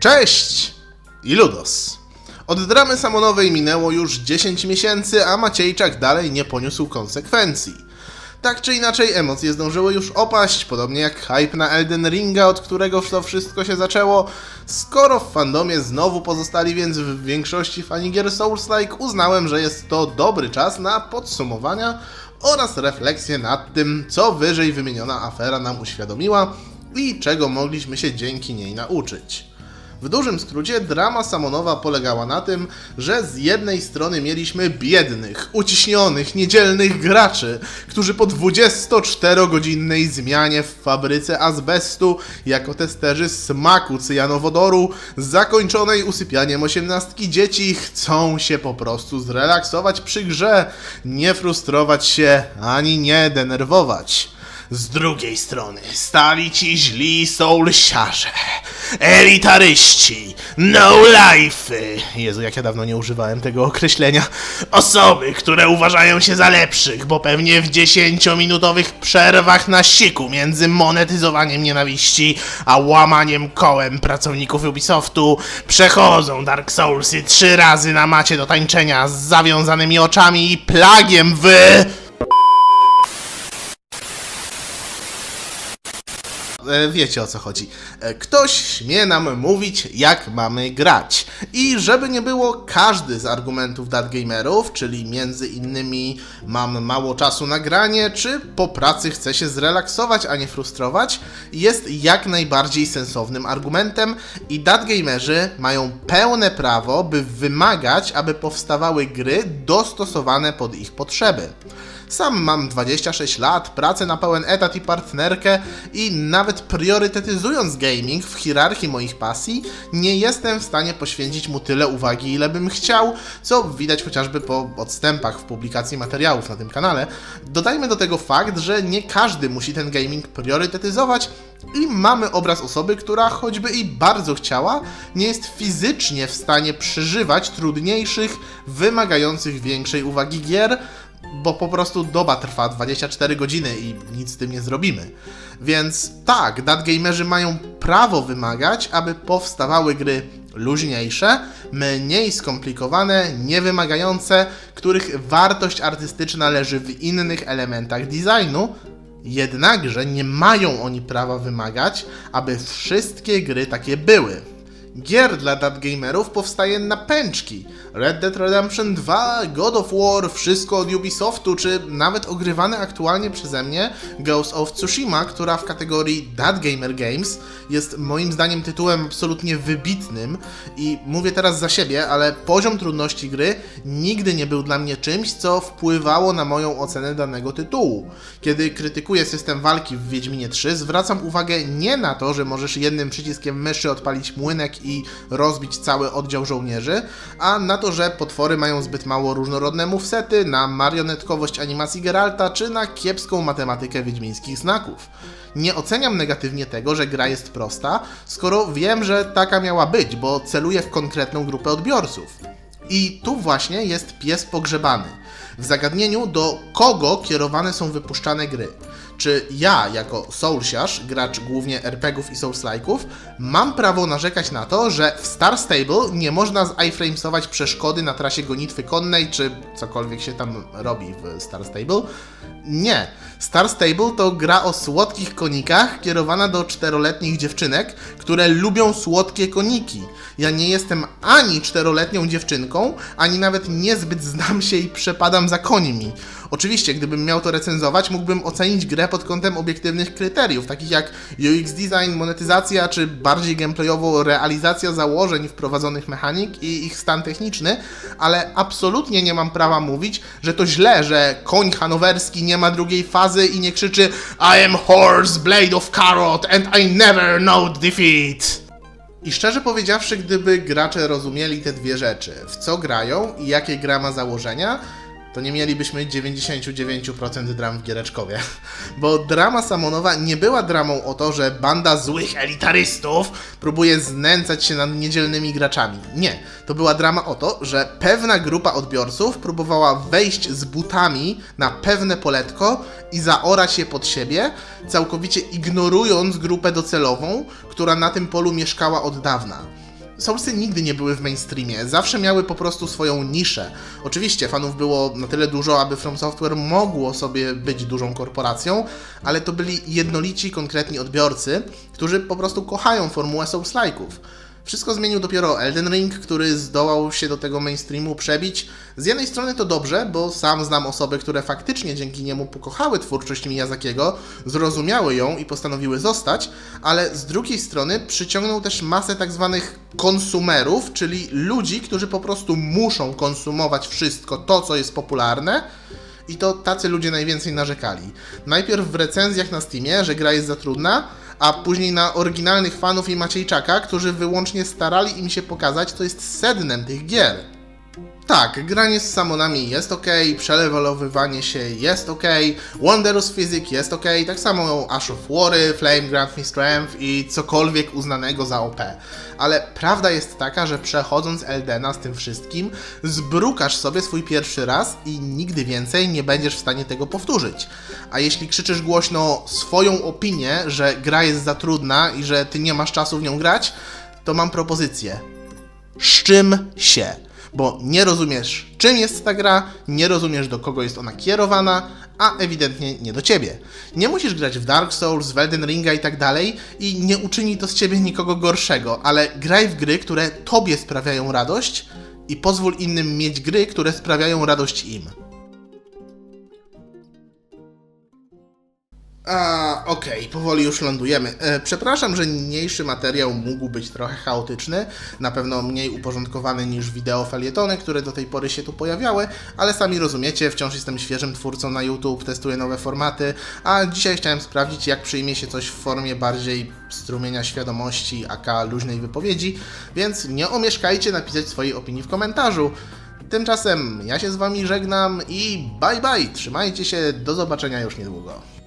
Cześć! I Ludos. Od dramy samonowej minęło już 10 miesięcy, a Maciejczak dalej nie poniósł konsekwencji. Tak czy inaczej, emocje zdążyły już opaść, podobnie jak hype na Elden Ringa, od którego to wszystko się zaczęło. Skoro w fandomie znowu pozostali więc w większości fani gier Souls-like, uznałem, że jest to dobry czas na podsumowania oraz refleksję nad tym, co wyżej wymieniona afera nam uświadomiła i czego mogliśmy się dzięki niej nauczyć. W dużym skrócie drama samonowa polegała na tym, że z jednej strony mieliśmy biednych, uciśnionych, niedzielnych graczy, którzy po 24-godzinnej zmianie w fabryce azbestu jako testerzy smaku cyjanowodoru zakończonej usypianiem osiemnastki dzieci chcą się po prostu zrelaksować przy grze, nie frustrować się ani nie denerwować. Z drugiej strony stali ci źli soulsiarze, elitaryści, no lifey. Jezu, jak ja dawno nie używałem tego określenia. Osoby, które uważają się za lepszych, bo pewnie w 10-minutowych przerwach na siku między monetyzowaniem nienawiści a łamaniem kołem pracowników Ubisoftu przechodzą Dark Soulsy trzy razy na macie do tańczenia z zawiązanymi oczami i plagiem w... wiecie o co chodzi. E, Ktoś śmie nam mówić, jak mamy grać. I żeby nie było, każdy z argumentów datgamerów, czyli między innymi mam mało czasu na granie, czy po pracy chcę się zrelaksować, a nie frustrować, jest jak najbardziej sensownym argumentem i datgamerzy mają pełne prawo, by wymagać, aby powstawały gry dostosowane pod ich potrzeby. Sam mam 26 lat, pracę na pełen etat i partnerkę i nawet priorytetyzując gaming w hierarchii moich pasji, nie jestem w stanie poświęcić mu tyle uwagi, ile bym chciał, co widać chociażby po odstępach w publikacji materiałów na tym kanale. Dodajmy do tego fakt, że nie każdy musi ten gaming priorytetyzować i mamy obraz osoby, która choćby i bardzo chciała, nie jest fizycznie w stanie przeżywać trudniejszych, wymagających większej uwagi gier, bo po prostu doba trwa 24 godziny i nic z tym nie zrobimy. Więc tak, datgamerzy mają prawo wymagać, aby powstawały gry luźniejsze, mniej skomplikowane, niewymagające, których wartość artystyczna leży w innych elementach designu, jednakże nie mają oni prawa wymagać, aby wszystkie gry takie były. Gier dla datgamerów powstaje na pęczki. Red Dead Redemption 2, God of War, wszystko od Ubisoftu, czy nawet ogrywane aktualnie przeze mnie Ghost of Tsushima, która w kategorii That Gamer Games jest moim zdaniem tytułem absolutnie wybitnym i mówię teraz za siebie, ale poziom trudności gry nigdy nie był dla mnie czymś, co wpływało na moją ocenę danego tytułu. Kiedy krytykuję system walki w Wiedźminie 3, zwracam uwagę nie na to, że możesz jednym przyciskiem myszy odpalić młynek i rozbić cały oddział żołnierzy, a na to, że potwory mają zbyt mało różnorodne movesety, na marionetkowość animacji Geralta, czy na kiepską matematykę wiedźmińskich znaków. Nie oceniam negatywnie tego, że gra jest prosta, skoro wiem, że taka miała być, bo celuje w konkretną grupę odbiorców. I tu właśnie jest pies pogrzebany. W zagadnieniu do kogo kierowane są wypuszczane gry. Czy ja, jako soulsiarz, gracz głównie RPGów i soulslike'ów, mam prawo narzekać na to, że w Star Stable nie można iframesować przeszkody na trasie gonitwy konnej, czy cokolwiek się tam robi w Star Stable? Nie. Star Stable to gra o słodkich konikach kierowana do czteroletnich dziewczynek, które lubią słodkie koniki. Ja nie jestem ani czteroletnią dziewczynką, ani nawet niezbyt znam się i przepadam za końmi. Oczywiście, gdybym miał to recenzować, mógłbym ocenić grę pod kątem obiektywnych kryteriów, takich jak UX design, monetyzacja, czy bardziej gameplayowo realizacja założeń wprowadzonych mechanik i ich stan techniczny, ale absolutnie nie mam prawa mówić, że to źle, że koń hanowerski nie ma drugiej fazy i nie krzyczy I am horse, blade of carrot and I never know defeat. I szczerze powiedziawszy, gdyby gracze rozumieli te dwie rzeczy, w co grają i jakie gra ma założenia, to nie mielibyśmy 99% dram w giereczkowie. Bo drama Samonowa nie była dramą o to, że banda złych elitarystów próbuje znęcać się nad niedzielnymi graczami. Nie. To była drama o to, że pewna grupa odbiorców próbowała wejść z butami na pewne poletko i zaorać je pod siebie, całkowicie ignorując grupę docelową, która na tym polu mieszkała od dawna. Soulsy nigdy nie były w mainstreamie, zawsze miały po prostu swoją niszę. Oczywiście fanów było na tyle dużo, aby From Software mogło sobie być dużą korporacją, ale to byli jednolici, konkretni odbiorcy, którzy po prostu kochają formułę Souls-like'ów. Wszystko zmienił dopiero Elden Ring, który zdołał się do tego mainstreamu przebić. Z jednej strony to dobrze, bo sam znam osoby, które faktycznie dzięki niemu pokochały twórczość Miyazakiego, zrozumiały ją i postanowiły zostać, ale z drugiej strony przyciągnął też masę tak zwanych konsumerów, czyli ludzi, którzy po prostu muszą konsumować wszystko to, co jest popularne, i to tacy ludzie najwięcej narzekali. Najpierw w recenzjach na Steamie, że gra jest za trudna, a później na oryginalnych fanów i Maciejczaka, którzy wyłącznie starali im się pokazać, co jest sednem tych gier. Tak, granie z samonami jest ok, przelewalowywanie się jest ok, Wondrous Physics jest ok, tak samo Ash of War, Flame Grant Me Strength i cokolwiek uznanego za OP. Ale prawda jest taka, że przechodząc Eldena z tym wszystkim, zbrukasz sobie swój pierwszy raz i nigdy więcej nie będziesz w stanie tego powtórzyć. A jeśli krzyczysz głośno swoją opinię, że gra jest za trudna i że ty nie masz czasu w nią grać, to mam propozycję z czym się. Bo nie rozumiesz, czym jest ta gra, nie rozumiesz, do kogo jest ona kierowana, a ewidentnie nie do ciebie. Nie musisz grać w Dark Souls, w Elden Ringa i tak dalej i nie uczyni to z ciebie nikogo gorszego, ale graj w gry, które tobie sprawiają radość i pozwól innym mieć gry, które sprawiają radość im. A, okej, powoli już lądujemy. E, przepraszam, że niniejszy materiał mógł być trochę chaotyczny, na pewno mniej uporządkowany niż wideo felietony, które do tej pory się tu pojawiały, ale sami rozumiecie, wciąż jestem świeżym twórcą na YouTube, testuję nowe formaty, a dzisiaj chciałem sprawdzić, jak przyjmie się coś w formie bardziej strumienia świadomości, aka luźnej wypowiedzi, więc nie omieszkajcie napisać swojej opinii w komentarzu. Tymczasem ja się z wami żegnam i bye bye, trzymajcie się, do zobaczenia już niedługo.